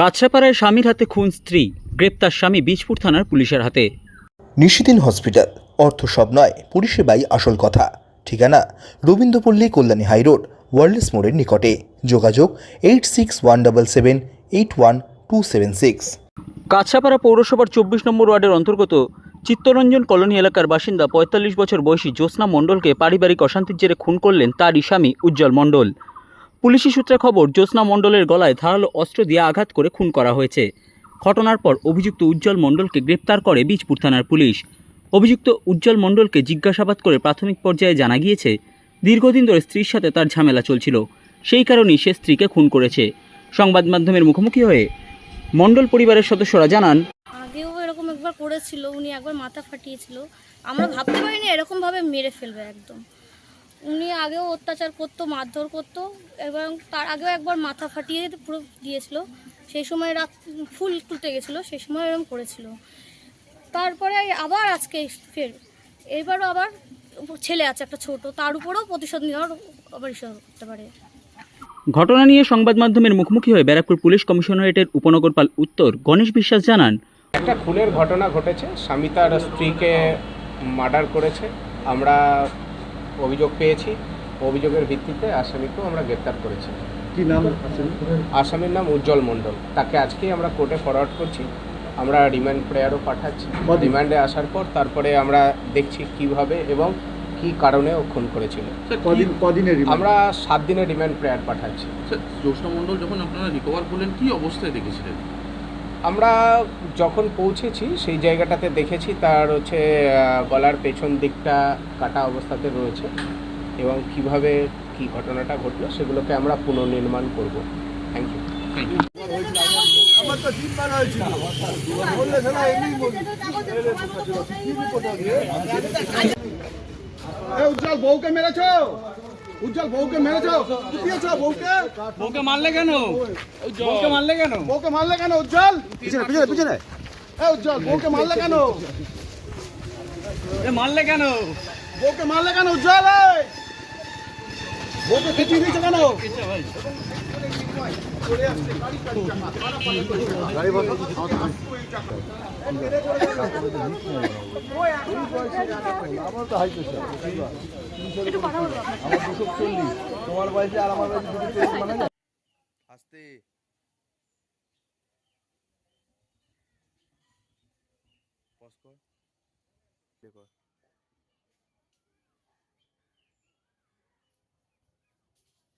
কাছড়াপাড়ায় স্বামীর হাতে খুন স্ত্রী গ্রেপ্তার স্বামী বীজপুর থানার পুলিশের হাতে। নিশিদিন হসপিটাল অর্থ সব নয় পরিষেবাই আসল কথা। ঠিকানা রবীন্দ্রপল্লী কল্যাণী হাইরোড ওয়ার্ল্ডস মোড়ের নিকটে। যোগাযোগ eight six one double seven eight one two seven six. Kanchrapara পৌরসভার চব্বিশ নম্বর ওয়ার্ডের অন্তর্গত চিত্তরঞ্জন কলোনি এলাকার বাসিন্দা পঁয়তাল্লিশ বছর বয়সী জ্যোৎস্না মণ্ডলকে পারিবারিক অশান্তির জেরে খুন করলেন তারই স্বামী উজ্জ্বল মণ্ডল। পুলিশি সূত্রে খবর, জ্যোৎস্না মণ্ডলের গলায় ধারালো অস্ত্র দিয়ে আঘাত করে খুন করা হয়েছে। ঘটনার পর অভিযুক্ত উজ্জ্বল মণ্ডলকে গ্রেপ্তার করে বীজপুর থানার পুলিশ। অভিযুক্ত উজ্জ্বল মণ্ডলকে জিজ্ঞাসাবাদ করে প্রাথমিক পর্যায়ে জানা গিয়েছে, দীর্ঘদিন ধরে স্ত্রীর সাথে তার ঝামেলা চলছিল। সেই কারণেই সে স্ত্রীকে খুন করেছে। সংবাদ মাধ্যমের মুখোমুখি হয়ে মণ্ডল পরিবারের সদস্যরা জানান, আগেও এরকম একবার করেছিল, উনি একবার মাথা ফাটিয়েছিল। আমরা ভাবতে পারিনি এরকমভাবে মেরে ফেলবে একদম। উনি আগেও অত্যাচার করতো মারধর করতো এবং তার আগেও একবার মাথা ফাটিয়ে পুরো দিয়েছিল। সেই সময় রাত ফুল তুলতে গেছিল সেই সময় এরকম করেছিল। তারপরে আবার আজকে ফের এবারও আবার ছেলে আছে একটা ছোট তার উপরেও প্রতিশোধ নেওয়ার আবার ইচ্ছা করতে পারে। ঘটনা নিয়ে সংবাদ মাধ্যমের মুখোমুখি হয়ে ব্যারাকপুর পুলিশ কমিশনারেটের উপনগরপাল উত্তর গণেশ বিশ্বাস জানান একটা খুনের ঘটনা ঘটেছে। স্বামী তার স্ত্রীকে মার্ডার করেছে। আমরা অভিযোগ পেয়েছি। অভিযোগের ভিত্তিতে আসামিকেও আমরা গ্রেপ্তার করেছি। কি নাম আসামির নাম উজ্জ্বল মণ্ডল। তাকে আজকেই আমরা কোর্টে ফরওয়ার্ড করছি। আমরা রিমান্ড প্রেয়ারও পাঠাচ্ছি? রিমান্ডে আসার পর তারপরে আমরা দেখছি কীভাবে এবং কি কারণে ও খুন করেছিল। স্যার কদিন কদিনের আমরা সাত দিনের রিমান্ড প্রেয়ার পাঠাচ্ছি। স্যার জ্যোৎস্না মণ্ডল যখন আপনারা রিকভার করলেন কি অবস্থায় দেখেছিলেন? আমরা যখন পৌঁছেছি সেই জায়গাটাতে দেখেছি তার হচ্ছে গলার পেছন দিকটা কাটা অবস্থাতে রয়েছে এবং কীভাবে কি ঘটনাটা ঘটলো সেগুলোকে আমরা পুনর্নির্মাণ করব। থ্যাংক ইউ উজ্জ্বল বউকে মেরেছো? উজ্জ্বল বউকে মেরেছো কুপিয়েছো বউকে। বউকে মারলে কেন? বউকে মারলে কেন? বউকে মারলে কেন উজ্জ্বল? পিছনে পিছনে পিছনে। এ উজ্জ্বল বউকে মারলে কেন? এ মারলে কেন? বউকে মারলে কেন উজ্জ্বল এই! আমার তো হাই প্রেশার আমার দুশো চল্লিশ তোমার বয়সে আর পজ কর প্লে কর পজ কর